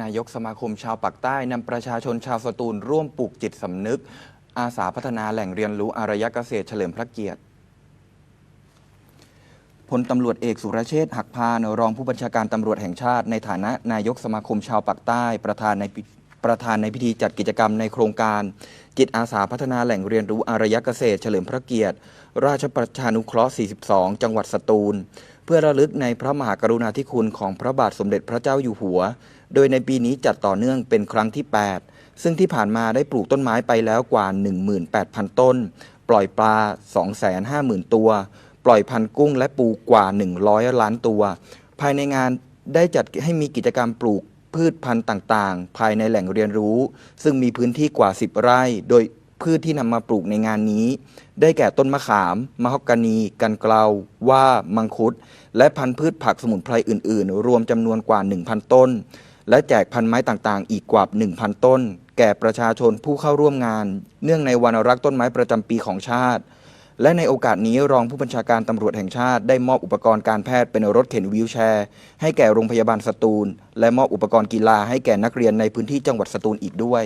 นายกสมาคมชาวปากใต้นำประชาชนชาวสตูลร่วมปลูกจิตสำนึก อาสาพัฒนาแหล่งเรียนรู้อารยเกษตรเฉลิมพระเกียรติพลตำรวจเอกสุรเชษฐ์หักพานรองผู้บัญชาการตำรวจแห่งชาติ ในฐานะนายกสมาคมชาวปากใต้ ประธานในพิประธานในพิธีจัดกิจกรรมในโครงการ จิตอาสาพัฒนาแหล่งเรียนรู้อารยเกษตรเฉลิมพระเกียรติ ราชประชานุเคราะห์ 42 จังหวัดสตูล พื่อระลึกในพระมหากรุณาธิคุณของพระบาทสมเด็จพระเจ้าอยู่หัว โดยในปีนี้จัดต่อเนื่องเป็นครั้งที่ 8 ซึ่งที่ผ่านมาได้ปลูกต้นไม้ไปแล้วกว่า 18,000 ต้น ปล่อยปลา 250,000 ตัว ปล่อยพันกุ้งและปูกว่า 100 ล้านตัว ภายในงานได้จัดให้มีกิจกรรมปลูกพืชพันธุ์ต่าง ๆ ภายในแหล่งเรียนรู้ ซึ่งมีพื้นที่กว่า 10 ไร่ โดย พืชที่นำมาปลูกในงานนี้ ได้แก่ต้นมะขาม มะฮอกกานี กันเกลาว่า มังคุด และพันธุ์พืชผักสมุนไพรอื่น ๆ รวมจำนวนกว่า 1,000 ต้น และแจกพันไม้ต่างๆ อีกกว่า 1,000 ต้น แก่ประชาชนผู้เข้าร่วมงาน เนื่องในวันรักต้นไม้ประจำปีของชาติ และในโอกาสนี้รองผู้บัญชาการตำรวจแห่งชาติ ได้มอบอุปกรณ์การแพทย์เป็นรถเข็นวีลแชร์ ให้แก่โรงพยาบาลสตูล และมอบอุปกรณ์กีฬาให้แก่นักเรียนในพื้นที่จังหวัดสตูลอีกด้วย